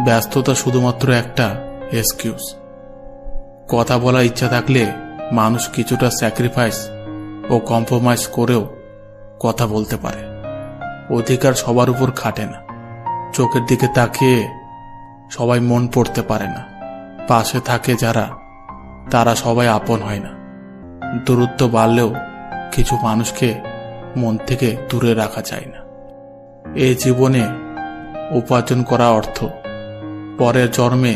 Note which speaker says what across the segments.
Speaker 1: ব্যস্ততা শুধুমাত্র একটা এক্সকিউজ কথা বলার ইচ্ছা থাকলে মানুষ কিছুটা স্যাক্রিফাইস ও কম্প্রোমাইজ করেও কথা বলতে পারে। অধিকার সবার উপর খাটে না। চোখের দিকে তাকিয়ে সবাই মন পড়তে পারে না। পাশে থাকে যারা, তারা সবাই আপন হয় না। দূরত্ব বাড়লেও কিছু মানুষকে মন থেকে দূরে রাখা যায় না। এই জীবনে উপার্জন করা অর্থ পরের জন্মে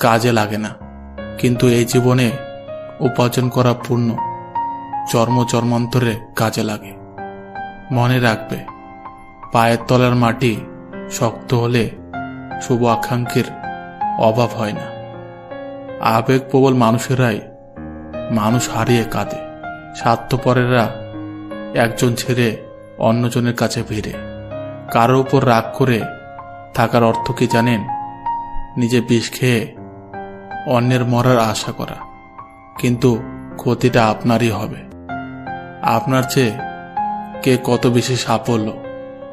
Speaker 1: কাজে লাগে না। কিন্তু এই জীবনে উপার্জন করা পূর্ণ। জন্ম জন্মান্তরে কাজে লাগে। মনে রাখবে, পায়ের তলার মাটি শক্ত হলে শুভ আকাঙ্ক্ষের অভাব হয় না। আবেগ প্রবল মানুষেরাই মানুষ হারিয়ে কাঁদে। স্বার্থপরেরা একজন ছেড়ে অন্যজনের কাছে ভিড়ে। কারোর উপর রাগ করে থাকার অর্থ কি জানেন? নিজে বিষ খেয়ে অন্যের মরার আশা করা। কিন্তু ক্ষতিটা আপনারই হবে। আপনার চেয়ে কে কত বেশি সাফল্য,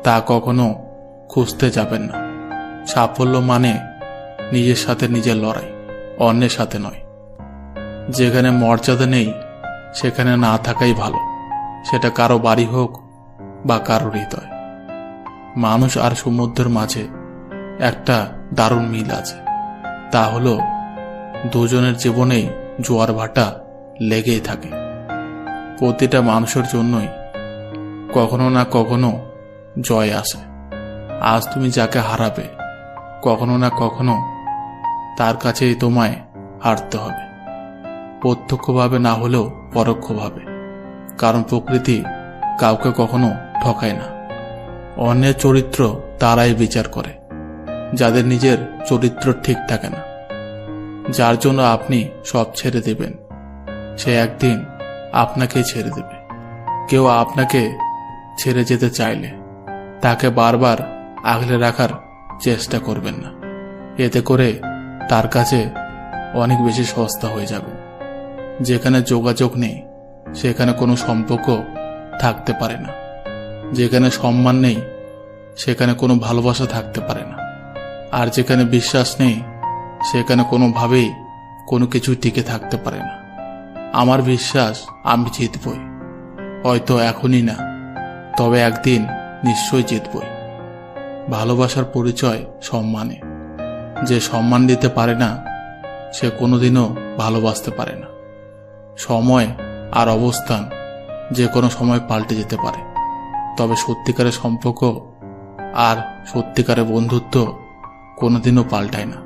Speaker 1: তা কখনো খুঁজতে যাবেন না। সাফল্য মানে নিজের সাথে নিজের লড়াই, অন্যের সাথে নয়। যেখানে মর্যাদা নেই, সেখানে না থাকাই ভালো। সেটা কারও বাড়ি হোক বা কারও হৃদয়। মানুষ আর সমুদ্রের মাঝে একটা দারুণ মিল আছে। তা হলো, দুজনের জীবনেই জোয়ার ভাটা লেগেই থাকে। প্রতিটা মানুষের জন্যই কখনো না কখনো জয় আসে। আজ তুমি যাকে হারাবে, কখনো না কখনো তার কাছেই তোমায় হারতে হবে। প্রত্যক্ষভাবে না হলেও পরোক্ষভাবে, কারণ প্রকৃতি কাউকে কখনো ঠকায় না। অন্যের চরিত্র তারাই বিচার করে। যাদের নিজের চরিত্র ঠিক থাকে না। যার জন্য আপনি সব ছেড়ে দেবেন। সে একদিন আপনাকেই ছেড়ে দেবে। কেউ আপনাকে ছেড়ে যেতে চাইলে তাকে বারবার আগলে রাখার চেষ্টা করবেন না। এতে করে তার কাছে অনেক বেশি সস্তা হয়ে যাবে। যেখানে যোগাযোগ নেই, সেখানে কোনো সম্পর্ক থাকতে পারে না। যেখানে সম্মান নেই, সেখানে কোনো ভালোবাসা থাকতে পারে না। আর যেখানে বিশ্বাস নেই, সেখানে কোনোভাবেই কোনো কিছু টিকে থাকতে পারে না। আমার বিশ্বাস, আমি জিতবই। হয়তো এখনই না, তবে একদিন নিশ্চয়ই জিতবই। ভালোবাসার পরিচয় সম্মানে। যে সম্মান দিতে পারে না, সে কোনোদিনও ভালোবাসতে পারে না। সময় আর অবস্থান যে কোনো সময় পাল্টে যেতে পারে। তবে সত্যিকারের সম্পর্ক আর সত্যিকারের বন্ধুত্ব কোনোদিনও পাল্টায় না।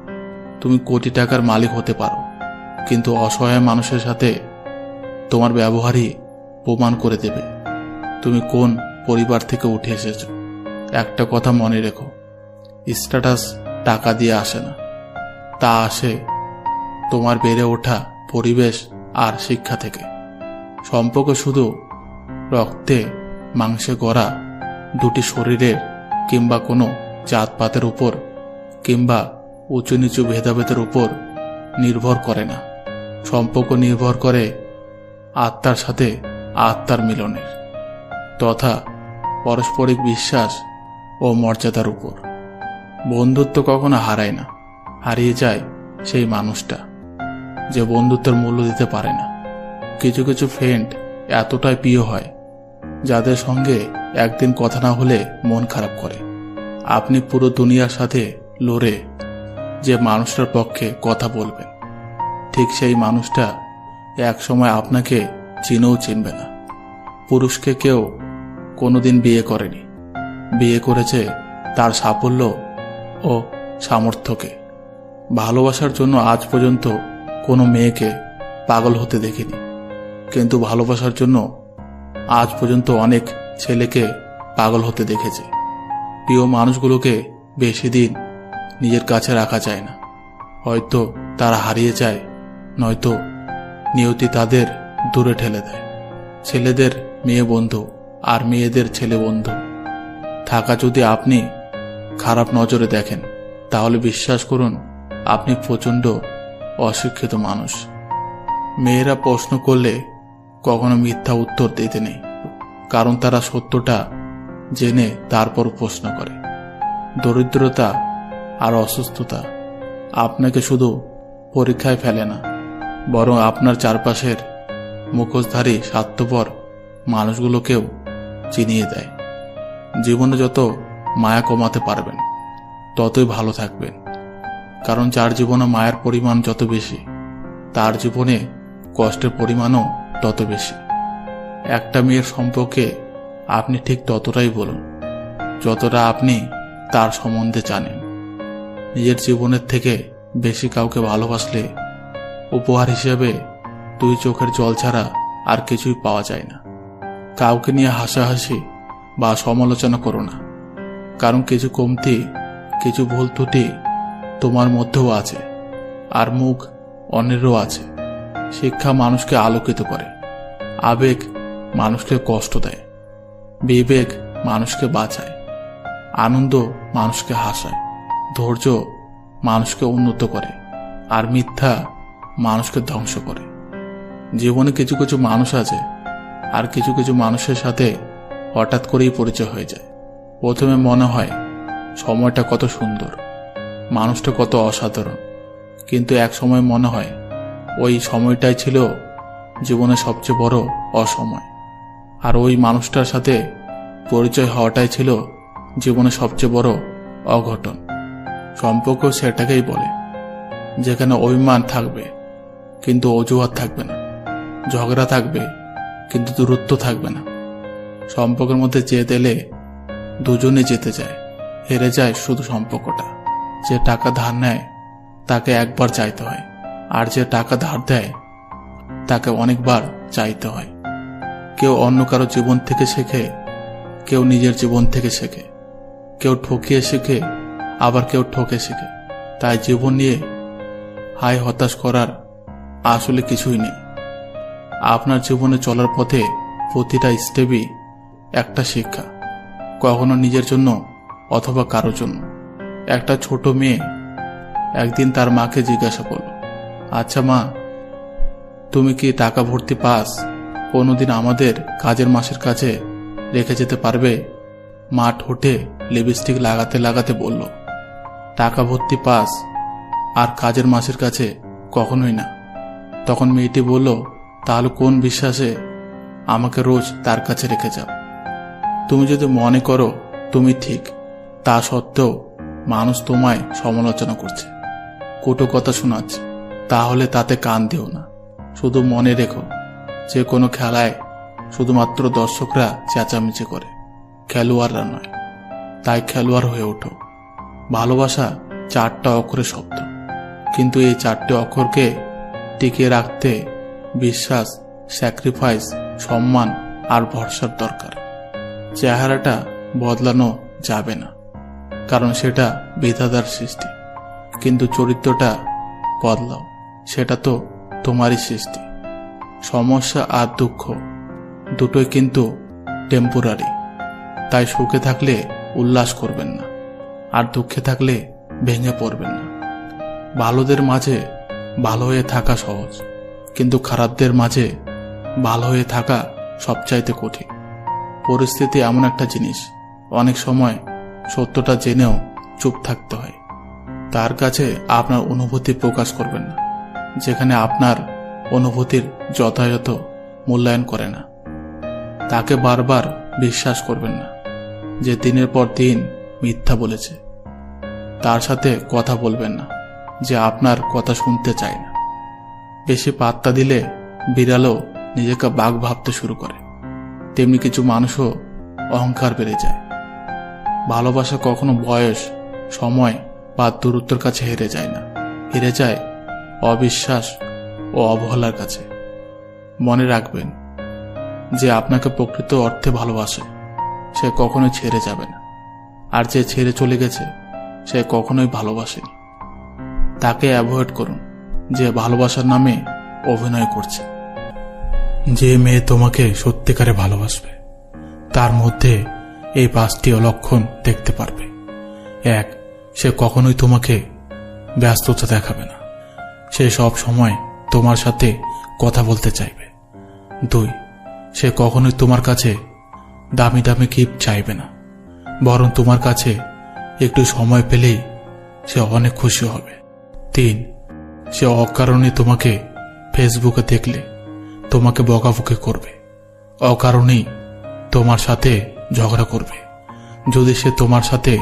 Speaker 1: তুমি কোটি টাকার মালিক হতে পারো, কিন্তু অসহায় মানুষের সাথে তোমার ব্যবহারই প্রমাণ করে দেবে। তুমি কোন পরিবার থেকে উঠে এসেছ? একটা কথা মনে রেখো, স্ট্যাটাস টাকা দিয়ে আসে না। তা আসে তোমার বেড়ে ওঠা পরিবেশ আর শিক্ষা থেকে। সম্পর্ক শুধু রক্তে মাংসে গড়া দুটি শরীরের কিংবা কোনো জাতপাতের উপর কিংবা উঁচু নিচু ভেদাভেদের উপর নির্ভর করে না। সম্পর্ক নির্ভর করে আত্মার সাথে আত্মার মিলনের তথা পারস্পরিক বিশ্বাস ও মর্যাদার উপর। বন্ধুত্ব কখনো হারায় না, হারিয়ে যায় সেই মানুষটা যে বন্ধুত্বের মূল্য দিতে পারে না। কিছু কিছু ফ্রেন্ড এতটাই প্রিয় হয়, যাদের সঙ্গে একদিন কথা না হলে মন খারাপ করে। আপনি পুরো দুনিয়ার সাথে লড়ে যে মানুষটার পক্ষে কথা বলবেন। ঠিক সেই মানুষটা এক সময় আপনাকে চিনেও চিনবে না। পুরুষকে কেউ কোনোদিন বিয়ে করেনি। বিয়ে করেছে তার সাফল্য ও সামর্থ্যকে। ভালোবাসার জন্য আজ পর্যন্ত কোনো মেয়েকে পাগল হতে দেখিনি। কিন্তু ভালোবাসার জন্য আজ পর্যন্ত অনেক ছেলেকে পাগল হতে দেখেছে। প্রিয় মানুষগুলোকে বেশি দিন নিজের কাছে রাখা যায় না। হয়তো তারা হারিয়ে যায়, নয়তো নিয়তি তাদের দূরে ঠেলে দেয়। ছেলেদের মেয়ে বন্ধু আর মেয়েদের ছেলে বন্ধু। থাকা যদি আপনি খারাপ নজরে দেখেন, তাহলে বিশ্বাস করুন, আপনি প্রচণ্ড অশিক্ষিত মানুষ। মেয়েরা প্রশ্ন করলে কখনো মিথ্যা উত্তর দিতে নেই, কারণ তারা সত্যটা জেনে তারপর প্রশ্ন করে। দরিদ্রতা আর অসুস্থতা আপনাকে শুধু পরীক্ষায় ফেলে না, বরং আপনার চারপাশের মুখোশধারী স্বার্থপর মানুষগুলোকেও চিনিয়ে দেয়। জীবনে যত মায়া কমাতে পারবেন, ততই ভালো থাকবেন। কারণ যার জীবনে মায়ের পরিমাণ যত বেশি, তার জীবনে কষ্টের পরিমাণও তত বেশি। একটা মেয়ের সম্পর্কে আপনি ঠিক ততটাই বলুন, যতটা আপনি তার সম্বন্ধে জানেন। নিজের জীবনের থেকে বেশি কাউকে ভালোবাসলে উপহার হিসেবে দুই চোখের জল ছাড়া আর কিছুই পাওয়া যায় না। কাউকে নিয়ে হাসাহাসি বা সমালোচনা করো না। কারণ কিছু কমতি, কিছু ভুল ত্রুটি তোমার মধ্যেও আছে, আর মুখ অন্যেরও আছে। শিক্ষা মানুষকে আলোকিত করে। আবেগ মানুষকে কষ্ট দেয়। বিবেক মানুষকে বাঁচায়। আনন্দ মানুষকে হাসায়। ধৈর্য মানুষকে উন্নত করে আর মিথ্যা মানুষকে ধ্বংস করে। জীবনে কিছু কিছু মানুষ আছে আর কিছু কিছু মানুষের সাথে হঠাৎ করেই পরিচয় হয়ে যায়। প্রথমে মনে হয়, সময়টা কত সুন্দর, মানুষটা কত অসাধারণ। কিন্তু এক সময় মনে হয়, ওই সময়টাই ছিল জীবনের সবচেয়ে বড় অসময়। আর ওই মানুষটার সাথে পরিচয় হওয়াটাই ছিল জীবনের সবচেয়ে বড় অঘটন। সম্পর্ক সেটাকেই বলে, যেখানে অভিমান থাকবে, কিন্তু অজুহাত থাকবে না। ঝগড়া থাকবে, কিন্তু দূরত্ব থাকবে না। সম্পর্কের মধ্যে যেতে এলে দুজনে যেতে যায়, হেরে যায় শুধু সম্পর্কটা। যে টাকা ধার নেয়, তাকে একবার চাইতে হয়, আর যে টাকা ধার দেয়, তাকে অনেকবার চাইতে হয়। কেউ অন্য কারও জীবন থেকে শেখে, কেউ নিজের জীবন থেকে শেখে, কেউ ঠকিয়ে শেখে আবার কেউ ঠকে শেখে তাই জীবন নিয়ে হাই হতাশ করার আসলে কিছুই নেই। আপনার জীবনে চলার পথে প্রতিটা স্টেপই একটা শিক্ষা। কখনো নিজের জন্য অথবা কারোর জন্য। একটা ছোট মেয়ে একদিন তার মাকে জিজ্ঞাসা করল আচ্ছা মা, তুমি কি টাকা ভর্তি পাস কোনোদিন আমাদের কাজের মাসের কাছে রেখে যেতে পারবে? মা ঠোঁটে লিপস্টিক লাগাতে লাগাতে বলল টাকা ভর্তি পাস আর কাজের মাসের কাছে কখনোই না। তখন মেয়েটি বলল, তাহলে কোন বিশ্বাসে আমাকে রোজ তার কাছে রেখে যাও? তুমি যদি মনে করো তুমি ঠিক, তা সত্ত্বেও মানুষ তোমায় সমালোচনা করছে। কোটো কথা শোনাচ্ছে, তাহলে তাতে কান দিও না। শুধু মনে রেখো, যে কোনো খেলায় শুধুমাত্র দর্শকরা চেঁচামেচি করে, খেলোয়াড়রা নয়। তাই খেলোয়াড় হয়ে ওঠো। ভালোবাসা চারটা অক্ষরের শব্দ। কিন্তু এই চারটে অক্ষরকে টিকিয়ে রাখতে বিশ্বাস স্যাক্রিফাইস সম্মান আর ভরসার দরকার। চেহারাটা বদলানো যাবে না, কারণ সেটা বিধাতার সৃষ্টি। কিন্তু চরিত্রটা বদলাও, সেটা তো তোমারই সৃষ্টি। সমস্যা আর দুঃখ দুটোই কিন্তু টেম্পোরারি তাই সুখে থাকলে উল্লাস করবেন না। আর দুঃখে থাকলে ভেঙে পড়বেন না। ভালোদের মাঝে ভালো হয়ে থাকা সহজ, কিন্তু খারাপদের মাঝে ভালো হয়ে থাকা সবচাইতে কঠিন। পরিস্থিতি এমন একটা জিনিস, অনেক সময় সত্যটা জেনেও চুপ থাকতে হয়। তার কাছে আপনার অনুভূতি প্রকাশ করবেন না, যেখানে আপনার অনুভূতির যথাযথ মূল্যায়ন করে না। তাকে বারবার বিশ্বাস করবেন না, যে দিনের পর দিন মিথ্যা বলেছে। তার সাথে কথা বলবেন না, যে আপনার কথা শুনতে চায় না। বেশি পাত্তা দিলে বিড়ালও নিজেকে বাঘ ভাবতে শুরু করে। তেমনি কিছু মানুষও অহংকার বেড়ে যায়। ভালোবাসা কখনো বয়স, সময় বা দূরত্বের কাছে হেরে যায় না। হেরে যায় অবিশ্বাস ও অবহেলার কাছে। মনে রাখবেন, যে আপনাকে প্রকৃত অর্থে ভালোবাসে, সে কখনোই ছেড়ে যাবে না। আর যে ছেড়ে চলে গেছে, সে কখনোই ভালোবাসেনি। তাকে অ্যাভয়েড করুন, যে ভালোবাসার নামে অভিনয় করছে। যে মেয়ে তোমাকে সত্যিকারে ভালোবাসবে, তার মধ্যে এই পাঁচটি অলক্ষণ দেখতে পারবে। এক, সে কখনোই তোমাকে ব্যস্ততা দেখাবে না। সে সব সময় তোমার সাথে কথা বলতে চাইবে। দুই, সে কখনোই তোমার কাছে দামি দামি গিফট চাইবে না। বরং তোমার কাছে একটু সময় পেলেই সে অনেক খুশি হবে। তিন, সে অকারণে তোমাকে ফেসবুকে দেখলে তোমাকে বকাবকি করবে। অকারণেই তোমার সাথে ঝগড়া করবে। যদি সে তোমার সাথে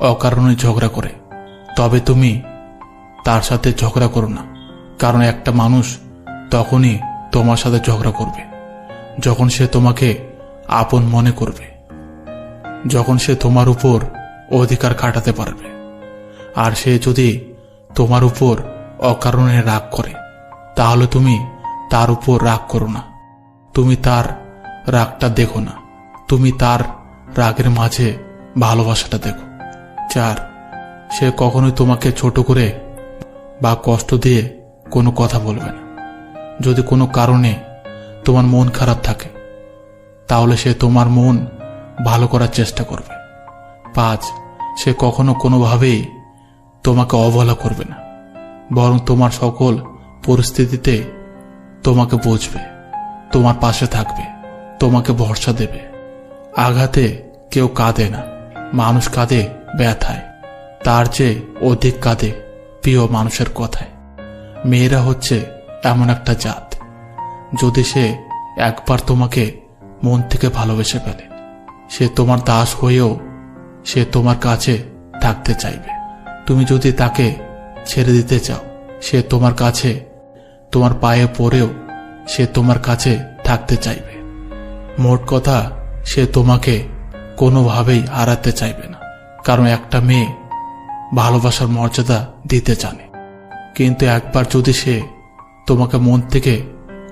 Speaker 1: অকারণে ঝগড়া করে, তবে তুমি তার সাথে ঝগড়া করো না, কারণ একটা মানুষ তখনই তোমার সাথে ঝগড়া করবে, যখন সে তোমাকে আপন মনে করবে। যখন সে তোমার উপর অধিকার কাটাতে পারবে, আর সে যদি তোমার উপর অকারণে রাগ করে, তাহলে তুমি তার উপর রাগ করো না। তুমি তার রাগটা দেখো না। তুমি তার রাগের মাঝে ভালোবাসাটা দেখো। চার, সে কখনোই তোমাকে ছোট করে বা কষ্ট দিয়ে কোনো কথা বলবে না। যদি কোনো কারণে তোমার মন খারাপ থাকে, তাহলে সে তোমার মন ভালো করার চেষ্টা করবে। পাঁচ সে কখনো কোনোভাবেই তোমাকে অবহেলা করবে না। বরং তোমার সকল পরিস্থিতিতে তোমাকে বুঝবে, তোমার পাশে থাকবে, তোমাকে ভরসা দেবে। আঘাতে কেউ কাঁদে না, মানুষ কাঁদে ব্যথায়, তার চেয়ে অধিক কাঁদে প্রিয় মানুষের কথায়। মেয়েরা হচ্ছে এমন একটা জাত, যদি সে একবার তোমাকে মন থেকে ভালোবেসে ফেলে। সে তোমার দাস হয়েও সে তোমার কাছে থাকতে চাইবে। তুমি যদি তাকে ছেড়ে দিতে চাও, সে তোমার কাছে, তোমার পায়ে পড়েও সে তোমার কাছে থাকতে চাইবে। মোট কথা, সে তোমাকে কোনোভাবেই হারাতে চাইবে না, কারণ একটা মেয়ে ভালোবাসার মর্যাদা দিতে জানে। কিন্তু একবার যদি সে তোমাকে মন থেকে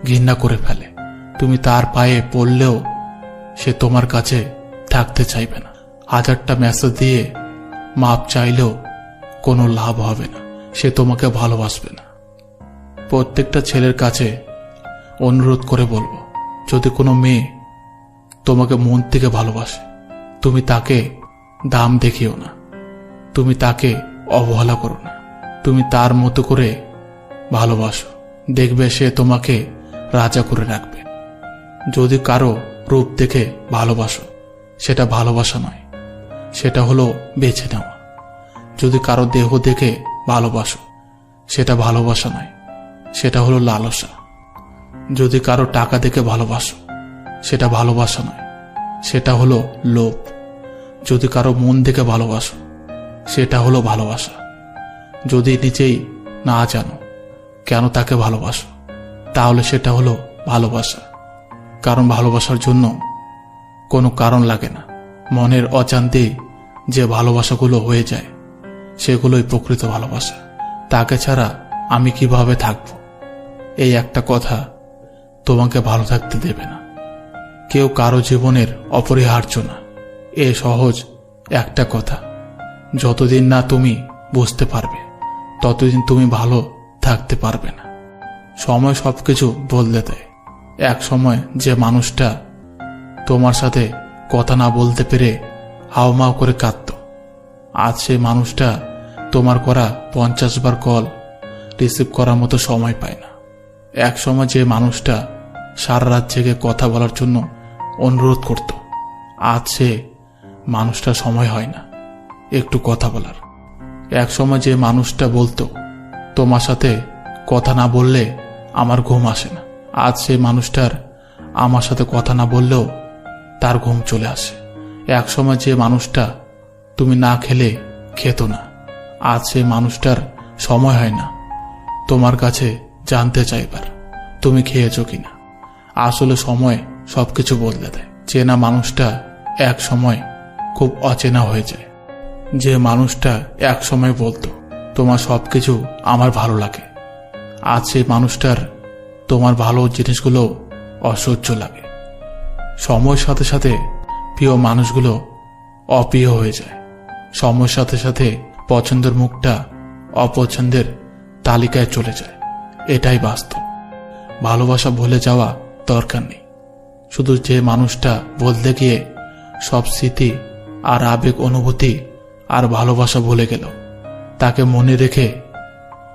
Speaker 1: ঘৃণা করে ফেলে, তুমি তার পায়ে পড়লেও সে তোমার কাছে থাকতে চাইবে না। হাজারটা মেসেজ দিয়ে মাপ চাইলেও কোনো লাভ হবে না। সে তোমাকে ভালোবাসবে না। প্রত্যেকটা ছেলের কাছে অনুরোধ করে বলব, যদি কোনো মেয়ে তোমাকে মন থেকে ভালোবাসে, তুমি তাকে দাম দেখিও না। তুমি তাকে অবহেলা করো না। তুমি তার মতো করে ভালোবাসো। দেখবে সে তোমাকে রাজা করে রাখবে। যদি কারও রূপ দেখে ভালোবাসো সেটা ভালোবাসা নয়। সেটা হলো বেছে নেওয়া। যদি কারও দেহ দেখে ভালোবাসো, সেটা ভালোবাসা নয়, সেটা হলো লালসা। যদি কারও টাকা দেখে ভালোবাসো, সেটা ভালোবাসা নয়, সেটা হলো লোভ। যদি কারও মন দেখে ভালোবাসো, সেটা হলো ভালোবাসা। যদি নিজেই না জানো কেন তাকে ভালোবাসো, তাহলে সেটা হলো ভালোবাসা। কারণ ভালোবাসার জন্য কোনো কারণ লাগে না। মনের অজান্তেই যে ভালোবাসাগুলো হয়ে যায়, সেগুলোই প্রকৃত ভালোবাসা। তাকে ছাড়া আমি কীভাবে থাকব? এই একটা কথা তোমাকে ভালো থাকতে দেবে না। কেউ কারও জীবনের অপরিহার্য না। এ সহজ একটা কথা। যতদিন না তুমি বুঝতে পারবে, ততদিন তুমি ভালো থাকতে পারবে না। সময় সবকিছু বদলে দেয়। এক সময় যে মানুষটা তোমার সাথে কথা না বলতে পেরে হাওমাও করে কাঁদত। আজ সেই মানুষটা তোমার করা পঞ্চাশ বার কল রিসিভ করার মতো সময় পায় না। এক সময় যে মানুষটা সারা রাত জেগে কথা বলার জন্য অনুরোধ করত, আজ সে মানুষটা সময় হয় না, একটু কথা বলার। এক সময় যে মানুষটা বলতো, তোমার সাথে কথা না বললে আমার ঘুম আসে না। আজ সেই মানুষটার আমার সাথে কথা না বললেও তার ঘুম চলে আসে। এক সময় যে মানুষটা তুমি না খেলে খেত না। আজ সেই মানুষটার সময় হয় না। তোমার কাছে জানতে চাইবার। তুমি খেয়েছো কিনা। আসলে সময় সবকিছু বদলে দেয়। চেনা মানুষটা এক সময় খুব অচেনা হয়ে যায়। যে মানুষটা এক সময় বলতো, তোমার সবকিছু আমার ভালো লাগে। আজ সেই মানুষটার তোমার ভালো জিনিসগুলো অসহ্য লাগে। সময়ের সাথে সাথে প্রিয় মানুষগুলো অপ্রিয় হয়ে যায়। সময়ের সাথে সাথে পছন্দের মুখটা অপছন্দের তালিকায় চলে যায়। এটাই বাস্তব। ভালোবাসা ভুলে যাওয়া দরকার নেই। শুধু যে মানুষটা বলতে গিয়ে সব স্মৃতি আর আবেগ অনুভূতি আর ভালোবাসা ভুলে গেল, তাকে মনে রেখে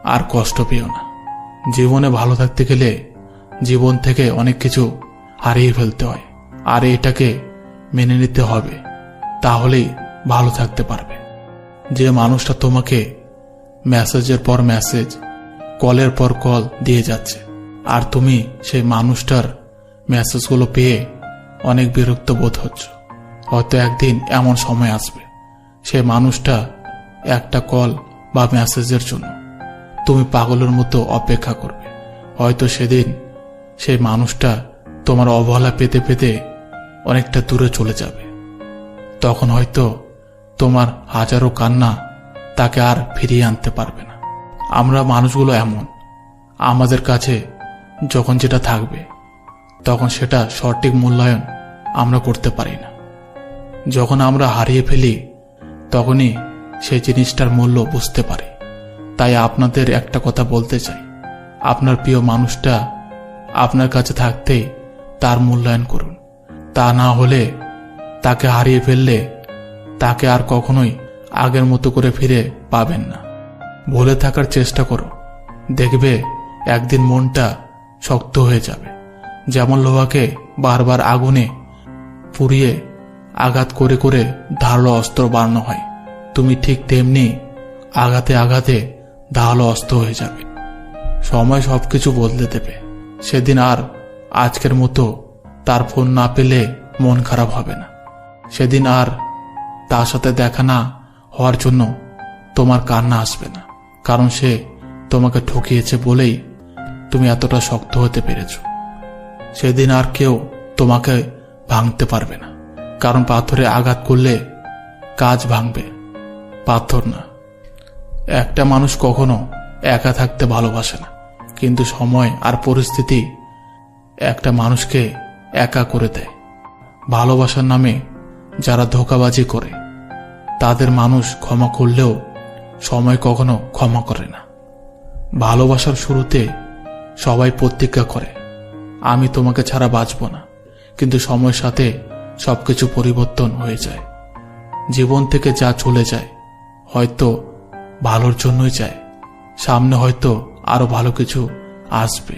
Speaker 1: আর কষ্ট পেও না। জীবনে ভালো থাকতে গেলে জীবন থেকে অনেক কিছু হারিয়ে ফেলতে হয়। আর এটাকে মেনে নিতে হবে, তাহলেই ভালো থাকতে পারবে। যে মানুষটা তোমাকে মেসেজের পর মেসেজ, কলের পর কল দিয়ে যাচ্ছে, আর তুমি সেই মানুষটার মেসেজগুলো পেয়ে অনেক বিরক্ত বোধ হচ্ছ। হয়তো একদিন এমন সময় আসবে সেই মানুষটা একটা কল বা মেসেজের জন্য তুমি পাগলের মতো অপেক্ষা করবে। হয়তো সেদিন সেই মানুষটা তোমার অবহেলা পেতে পেতে অনেকটা দূরে চলে যাবে। তখন হয়তো তোমার হাজারো কান্না তাকে আর ফিরিয়ে আনতে পারবে না। আমরা মানুষগুলো এমন। আমাদের কাছে যখন যেটা থাকবে, তখন সেটা সঠিক মূল্যায়ন আমরা করতে পারি না। যখন আমরা হারিয়ে ফেলি, তখনই সেই জিনিসটার মূল্য বুঝতে পারি। তাই আপনাদের একটা কথা বলতে চাই। আপনার প্রিয় মানুষটা আপনার কাছে থাকতেই তার মূল্যায়ন করুন। তা না হলে তাকে হারিয়ে ফেললে তাকে আর কখনোই আগের মতো করে ফিরে পাবেন না। ভুলে থাকার চেষ্টা করো। দেখবে একদিন মনটা শক্ত হয়ে যাবে। যেমন লোহাকে বারবার আগুনে পুড়িয়ে আঘাত করে করে ধারালো অস্ত্র বানানো হয়, তুমি ঠিক তেমনি আঘাতে আঘাতে ধারালো অস্ত্র হয়ে যাবে। সময় সবকিছু বদলে দেবে। সেদিন আর আজকের মতো তার ফোন না পেলে মন খারাপ হবে না। সেদিন আর তার সাথে দেখা না হওয়ার জন্য তোমার কান্না আসবে না, কারণ সে তোমাকে ঠকিয়েছে বলেই তুমি এতটা শক্ত হতে পেরেছ। সেদিন আর কেউ তোমাকে ভাঙতে পারবে না, কারণ পাথরে আঘাত করলে কাজ ভাঙবে, পাথর না। একটা মানুষ কখনো একা থাকতে ভালোবাসে না, কিন্তু সময় আর পরিস্থিতি একটা মানুষকে একা করে দেয়। ভালোবাসার নামে যারা ধোকাবাজি করে, তাদের মানুষ ক্ষমা করলেও সময় কখনো ক্ষমা করে না। ভালোবাসার শুরুতে সবাই প্রতিজ্ঞা করে, আমি তোমাকে ছাড়া বাঁচব না, কিন্তু সময়ের সাথে সবকিছু পরিবর্তন হয়ে যায়। জীবন থেকে যা চলে যায়, হয়তো ভালোর জন্যই যায়, সামনে হয়তো আরও ভালো কিছু আসবে।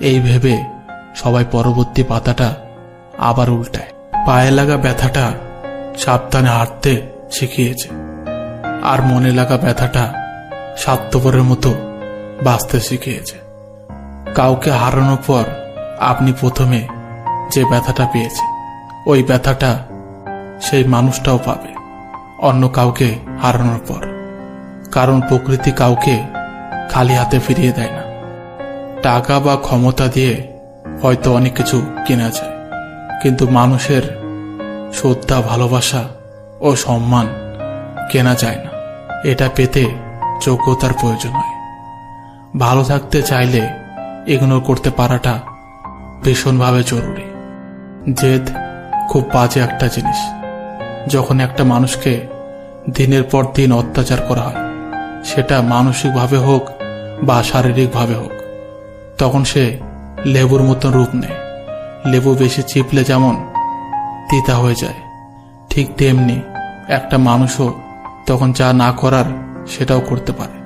Speaker 1: এই ভেবে সবাই পরবর্তী পাতাটা আবার উল্টায়। পায়ে লাগা ব্যথাটা সাবধানে হাঁটতে শিখিয়েছে। আর মনে লাগা ব্যথাটা স্বার্থপরের মতো বাঁচতে শিখিয়েছে। কাউকে হারানোর পর আপনি প্রথমে যে ব্যথাটা পেয়েছে ওই ব্যথাটা সেই মানুষটাও পাবে, অন্য কাউকে হারানোর পর। কারণ প্রকৃতি কাউকে খালি হাতে ফিরিয়ে দেয় না। টাকা বা ক্ষমতা দিয়ে হয়তো অনেক কিছু কেনা যায়। কিন্তু মানুষের শ্রদ্ধা, ভালোবাসা ও সম্মান কেনা যায় না। এটা পেতে যোগ্যতার প্রয়োজন হয়। ভালো থাকতে চাইলে ইগনোর করতে পারাটা ভীষণভাবে জরুরি। জেদ খুব বাজে একটা জিনিস। যখন একটা মানুষকে দিনের পর দিন অত্যাচার করা হয়, সেটা মানসিকভাবে হোক বা শারীরিকভাবে হোক, তখন সে লেবুর মতন রূপ নেয়। লেবু বেশি চিপলে যেমন তিতা হয়ে যায়, ঠিক তেমনি একটা মানুষও তখন যা না করার সেটাও করতে পারে।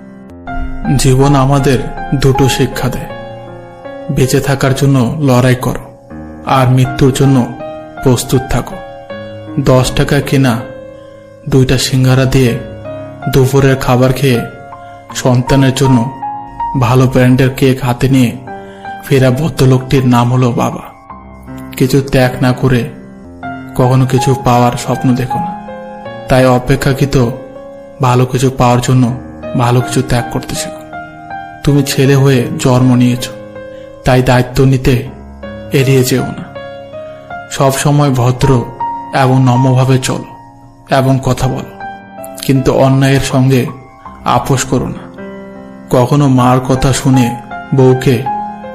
Speaker 1: জীবন আমাদের দুটো শিক্ষা দেয়। বেঁচে থাকার জন্য লড়াই করো, আর মৃত্যুর জন্য প্রস্তুত থাকো। দশ টাকা কেনা দুইটা সিঙ্গারা দিয়ে দুপুরের খাবার খেয়ে সন্তানের জন্য ভালো ব্র্যান্ডের কেক হাতে নিয়ে ফেরা ভদ্রলোকটির নাম হলো বাবা। কিছু ত্যাগ না করে কখনো কিছু পাওয়ার স্বপ্ন দেখো না। তাই অপেক্ষাকৃত ভালো কিছু পাওয়ার জন্য ভালো কিছু ত্যাগ করতে শেখো। তুমি ছেলে হয়ে জন্ম নিয়েছ, তাই দায়িত্ব নিতে এড়িয়ে যেও না। সব সময় ভদ্র এবং নম্রভাবে চলো এবং কথা বলো, কিন্তু অন্যায়ের সঙ্গে আপোষ করো না। কখনো মার কথা শুনে বউকে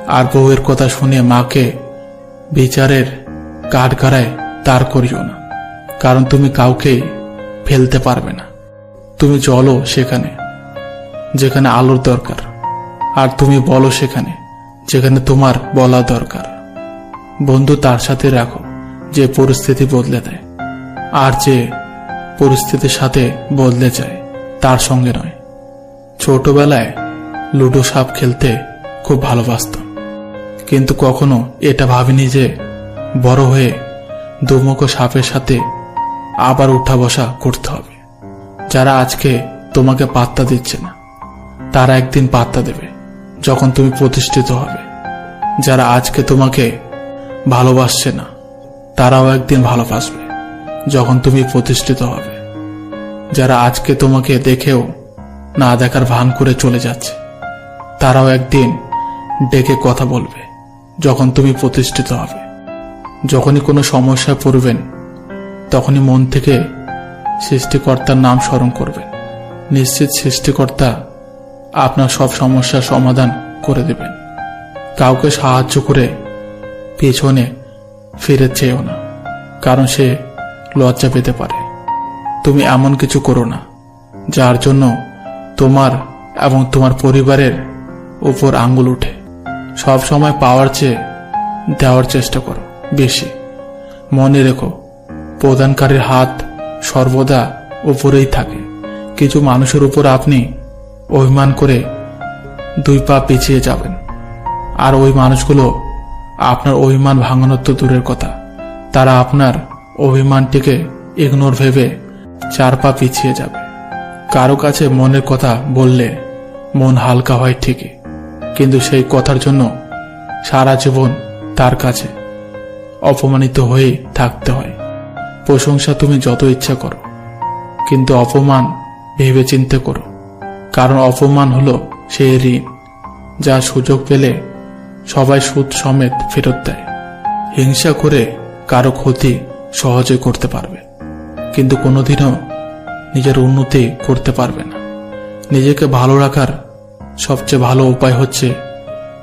Speaker 1: আর বউয়ের কথা শুনে মাকে বিচারের কাঠগাড়ায় দাঁড় করিও না, কারণ তুমি কাউকে ফেলতে পারবে না। তুমি চলো সেখানে, যেখানে আলোর দরকার, আর তুমি বলো সেখানে, যেখানে তোমার বলা দরকার। বন্ধু, তার সাথে রাখো যে পরিস্থিতি বদলে দেয়, আর যে পরিস্থিতির সাথে বদলে যায়, তার সঙ্গে নয়। ছোটবেলায় লুডো সাপ খেলতে খুব ভালোবাসতাম। কিন্তু কখনো এটা ভাবিনি যে বড় হয়ে দুমুখো সাপের সাথে আবার উঠা বসা করতে হবে। যারা আজকে তোমাকে পাত্তা দিচ্ছে না, তারা একদিন পাত্তা দেবে যখন তুমি প্রতিষ্ঠিত হবে। যারা আজকে তোমাকে ভালোবাসছে না, তারাও একদিন ভালোবাসবে যখন তুমি প্রতিষ্ঠিত হবে। যারা আজকে তোমাকে দেখেও না দেখার ভান করে চলে যাচ্ছে, তারাও একদিন ডেকে কথা বলবে। যখন তুমি প্রতিষ্ঠিত হবে। যখনই কোনো সমস্যায় পড়বেন, তখনই মন থেকে সৃষ্টিকর্তার নাম স্মরণ করবেন। নিশ্চিত সৃষ্টিকর্তা আপনার সব সমস্যার সমাধান করে দেবেন। কাউকে সাহায্য করে পেছনে ফিরে চেয়েও না, কারণ সে লজ্জা পেতে পারে। তুমি এমন কিছু করো না, যার জন্য তোমার এবং তোমার পরিবারের উপর আঙ্গুল উঠে। সব সময় পাওয়ার চেয়ে দেওয়ার চেষ্টা করো, বেশি। মনে রেখো, প্রদানকারীর হাত সর্বদা উপরেই থাকে। কিছু মানুষের উপর আপনি অভিমান করে দুই পা পিছিয়ে যাবেন। আর ওই মানুষগুলো আপনার অভিমান ভাঙানোর তো দূরের কথা। তারা আপনার অভিমানটিকে ইগনোর ভেবে চার পা পিছিয়ে যাবে। কারও কাছে মনের কথা বললে মন হালকা হয় ঠিকই। কিন্তু সেই কথার জন্য সারা জীবন তার কাছে অপমানিত হয়ে থাকতে হয়। প্রশংসা তুমি যত ইচ্ছা করো, কিন্তু অপমান ভেবে চিনতে করো। কারণ অপমান হলো সেই ঋণ যা সুযোগ পেলে সবাই সুদ সমেত ফেরত দেয়। হিংসা করে কারও ক্ষতি সহজে করতে পারবে, কিন্তু কোনোদিনও নিজের উন্নতি করতে পারবে না। নিজেকে ভালো রাখার সবচেয়ে ভালো উপায় হচ্ছে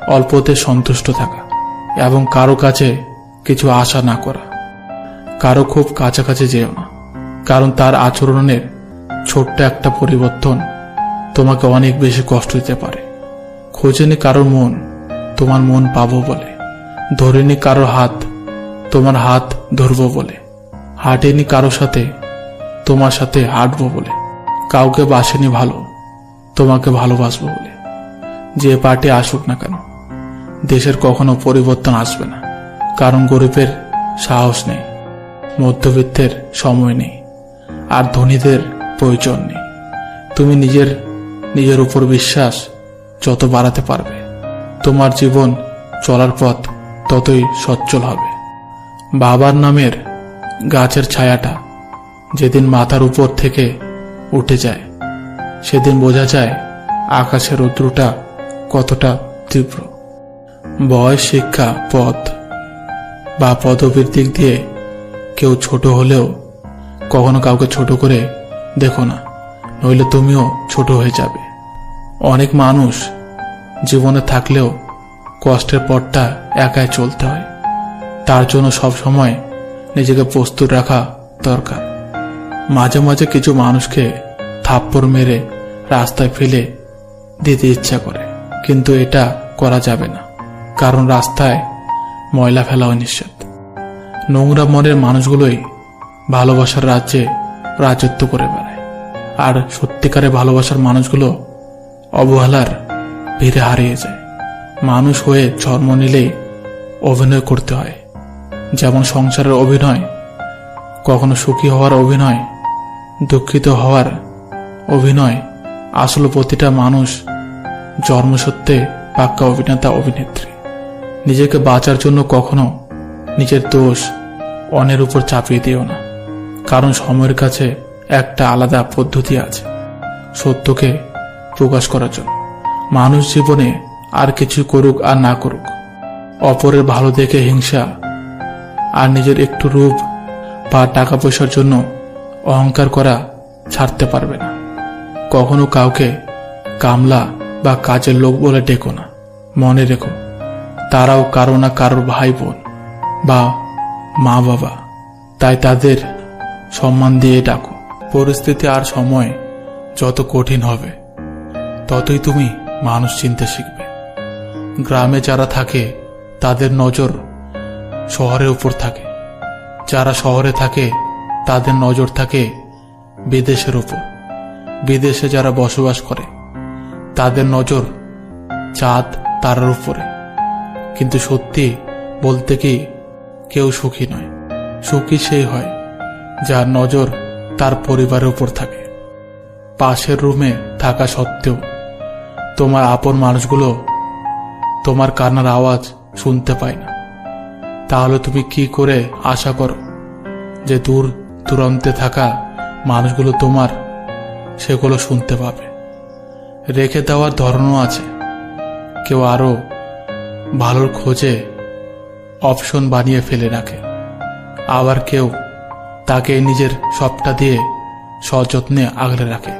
Speaker 1: অল্পতে সন্তুষ্ট থাকা এবং কারও কাছে কিছু আশা না করা। কারও খুব কাছাকাছি যেও না, কারণ তার আচরণের ছোট্ট একটা পরিবর্তন তোমাকে অনেক বেশি কষ্ট দিতে পারে। খোঁজেনি কারোর মন, তোমার মন পাবো বলে। ধরেনি কারোর হাত, তোমার হাত ধরবো বলে। হাঁটেনি কারোর সাথে, তোমার সাথে হাঁটবো বলে। কাউকে বাসেনি ভালো, তোমাকে ভালোবাসবো বলে। যে পার্টি আসুক না কেন, দেশের কখনো পরিবর্তন আসবে না। কারণ গরিবের সাহস নেই, মধ্যবিত্তের সময় নেই, আর ধনীদের প্রয়োজন নেই। তুমি নিজের নিজের উপর বিশ্বাস যত বাড়াতে পারবে, তোমার জীবন চলার পথ ততই সচ্ছল হবে। বাবার নামের গাছের ছায়াটা যেদিন মাথার উপর থেকে উঠে যায়, সেদিন বোঝা যায় আকাশের রৌদ্রটা কতটা তীব্র। বয়স শিক্ষা, পথ বা পদবীর দিক দিয়ে কেউ ছোট হলেও কখনো কাউকে ছোট করে দেখো না, নইলে তুমিও ছোট হয়ে যাবে। অনেক মানুষ জীবনে থাকলেও কষ্টের পথটা একাই চলতে হয়। তার জন্য সব সময় নিজেকে প্রস্তুত রাখা দরকার। মাঝে মাঝে কিছু মানুষকে থাপ্পড় মেরে রাস্তায় ফেলে দিতে ইচ্ছা করে। কিন্তু এটা করা যাবে না। কারণ রাস্তায় ময়লা ফেলাও নিষেধ। নোংরা মনের মানুষগুলোই ভালোবাসার রাজ্যে রাজত্ব করে বেড়ায়। আর সত্যিকারে ভালোবাসার মানুষগুলো অবহেলার ভিড়ে হারিয়ে যায়। মানুষ হয়ে জন্ম নিলে অভিনয় করতে হয়। যেমন সংসারের অভিনয়, কখনো সুখী হওয়ার অভিনয়, দুঃখিত হওয়ার অভিনয়, আসলে প্রতিটা মানুষ জন্মসত্ত্বে পাক্কা অভিনেতা, অভিনেত্রী। নিজেকে বাঁচার জন্য কখনো নিজের দোষ অন্যের উপর চাপিয়ে দিও না। কারণ সময়ের কাছে একটা আলাদা পদ্ধতি আছে, সত্যকে প্রকাশ করার জন্য। মানুষ জীবনে আর কিছু করুক আর না করুক, অপরের ভালো দেখে হিংসা আর নিজের একটু রূপ বা টাকা পয়সার জন্য অহংকার করা ছাড়তে পারবে না। কখনো কাউকে কামলা বা কাজের লোক বলে ডেকো না, মনে রেখো, তারাও কারও না কারোর ভাই বোন বা মা বাবা তাই তাদের সম্মান দিয়ে ডাকো। পরিস্থিতি আর সময় যত কঠিন হবে, ততই তুমি মানুষ চিনতে শিখবে। গ্রামে যারা থাকে, তাদের নজর শহরের উপর থাকে। যারা শহরে থাকে, তাদের নজর থাকে বিদেশের উপর। বিদেশে যারা বসবাস করে তাদের নজর চাঁদ তারার উপরে। কিন্তু সত্যি বলতে কি কেউ সুখী নয়। সুখী সেই হয় যার নজর তার পরিবারের উপর থাকে। পাশের রুমে থাকা সত্ত্বেও তোমার আপন মানুষগুলো তোমার কান্নার আওয়াজ শুনতে পায় না। তাহলে তুমি কি করে আশা করো যে দূর দূরান্তে থাকা মানুষগুলো তোমার সেগুলো শুনতে পাবে? রেখে দেওয়ার ধরনও আছে। কেউ আরও ভালোর খোঁজে অপশন বানিয়ে ফেলে রাখে। আবার কেউ তাকে নিজের সবটা দিয়ে সযত্নে আগলে রাখে।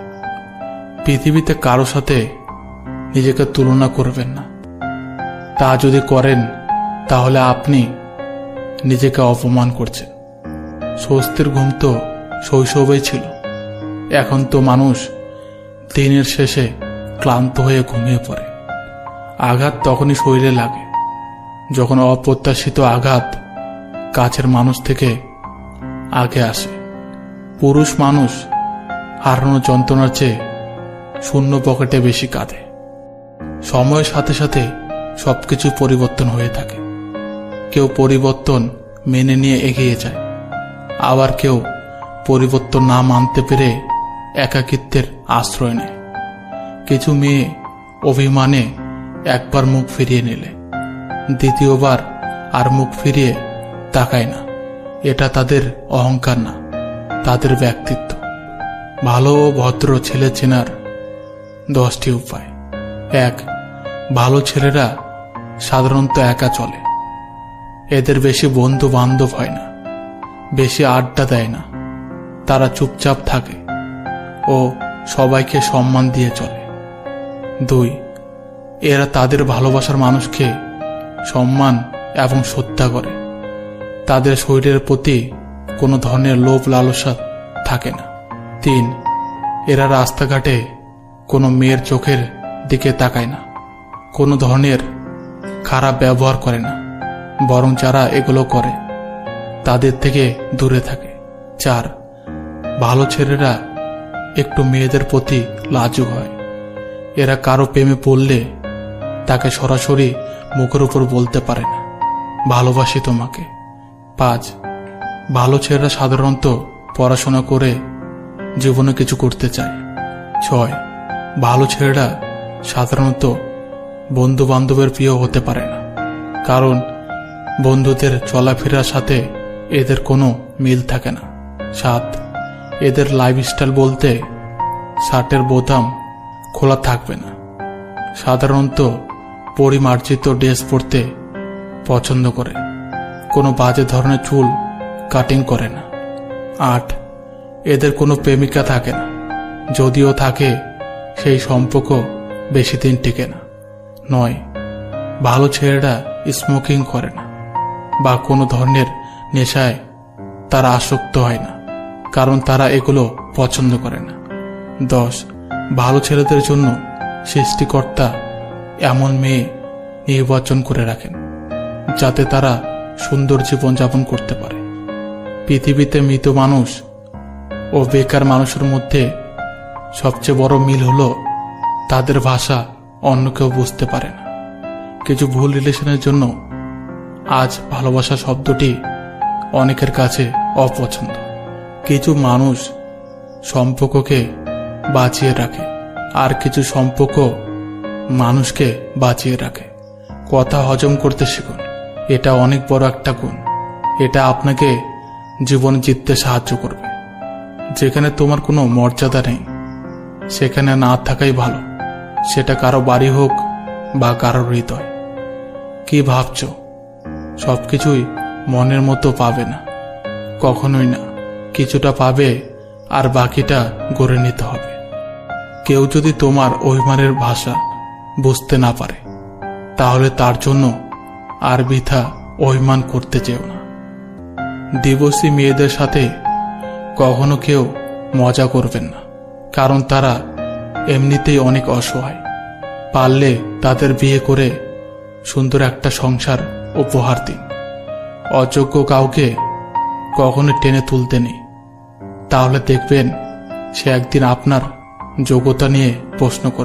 Speaker 1: পৃথিবীতে কারও সাথে নিজেকে তুলনা করবেন না। তা যদি করেন, তাহলে আপনি নিজেকে অপমান করছেন। স্বস্তির ঘুম তো শৈশবেই ছিল। এখন তো মানুষ দিনের শেষে ক্লান্ত হয়ে ঘুমিয়ে পড়ে। আঘাত তখনই শরীরে লাগে। যখন অপ্রত্যাশিত আঘাত কাছের মানুষ থেকে আগে আসে। পুরুষ মানুষ হারানো যন্ত্রণার চেয়ে শূন্য পকেটে বেশি কাঁদে। সময়ের সাথে সাথে সব কিছু পরিবর্তন হয়ে থাকে। কেউ পরিবর্তন মেনে নিয়ে এগিয়ে যায়। আবার কেউ পরিবর্তন না মানতে পেরে একাকিত্বের আশ্রয় নেয়। কিছু মেয়ে অভিমানে একবার মুখ ফিরিয়ে নিলে। দ্বিতীয়বার আর মুখ ফিরিয়ে তাকায় না। এটা তাদের অহংকার না, তাদের ব্যক্তিত্ব। ভালো ও ভদ্র ছেলে চেনার দশটি উপায়। এক, ভালো ছেলেরা সাধারণত একা চলে। এদের বেশি বন্ধু বান্ধব হয় না, বেশি আড্ডা দেয় না। তারা চুপচাপ থাকে ও সবাইকে সম্মান দিয়ে চলে। দুই, এরা তাদের ভালোবাসার মানুষকে সম্মান এবং শ্রদ্ধা করে। তাদের শরীরের প্রতি কোনো ধরনের লোভ লালসা থাকে না। তিন, এরা রাস্তাঘাটে কোনো মেয়ের চোখের দিকে তাকায় না। কোনো ধরনের খারাপ ব্যবহার করে না। বরং যারা এগুলো করে, তাদের থেকে দূরে থাকে। চার, ভালো ছেলেরা একটু মেয়েদের প্রতি লাজুক হয়। এরা কারও প্রেমে পড়লে তাকে সরাসরি মুখের উপর বলতে পারে না। ভালোবাসি তোমাকে। পাঁচ ভালো ছেলেরা সাধারণত পড়াশোনা করে জীবনে কিছু করতে চায়। ছয়, ভালো ছেলেরা সাধারণত বন্ধু বান্ধবের প্রিয় হতে পারে না। কারণ বন্ধুদের চলাফেরার সাথে এদের কোনো মিল থাকে না। সাত, এদের লাইফস্টাইল বলতে শার্টের বোতাম খোলা থাকবে না। সাধারণত পরিমার্জিত ড্রেস পরতে পছন্দ করে। কোনো বাজে ধরনের চুল কাটিং করে না। আট, এদের কোনো প্রেমিকা থাকে না। যদিও থাকে, সেই সম্পর্ক বেশি দিন টিকে না। নয়, ভালো ছেলেরা স্মোকিং করে না বা কোনো ধরনের নেশায় তারা আসক্ত হয় না, কারণ তারা এগুলো পছন্দ করে না। দশ ভালো ছেলেদের জন্য সৃষ্টিকর্তা এমন মেয়ে নির্বাচন করে রাখেন, যাতে তারা সুন্দর জীবনযাপন করতে পারে। পৃথিবীতে মৃত মানুষ ও বেকার মানুষের মধ্যে সবচেয়ে বড় মিল হল তাদের ভাষা অন্য কেউ বুঝতে পারে না। কিছু ভুল রিলেশনের জন্য আজ ভালোবাসা শব্দটি অনেকের কাছে অপছন্দ। কিছু মানুষ সম্পর্ককে বাঁচিয়ে রাখে। আর কিছু সম্পর্ক মানুষকে বাঁচিয়ে রাখে। কথা হজম করতে শিখুন। এটা অনেক বড় একটা গুণ। এটা আপনাকে জীবন জিততে সাহায্য করবে। যেখানে তোমার কোনো মর্যাদা নেই, সেখানে না থাকাই ভালো। সেটা কারও বাড়ি হোক বা কারও হৃদয়। কি ভাবছ? সব কিছুই মনের মতো পাবে না। কখনোই না। কিছুটা পাবে আর বাকিটা গড়ে নিতে হবে। কেউ যদি তোমার অভিমানের ভাষা বুঝতে না পারে, তাহলে তার জন্য আর বৃথা অভিমান করতে চেও না। দিবসী মেয়েদের সাথে কখনো কেউ মজা করবেন না, কারণ তারা এমনিতেই অনেক অসহায়। পারলে তাদের বিয়ে করে সুন্দর একটা সংসার উপহার দিন। অযোগ্য কাউকে কখনো টেনে তুলতে নেই। তাহলে দেখবেন সে একদিন আপনার যোগ্যতা নিয়ে প্রশ্ন করবে।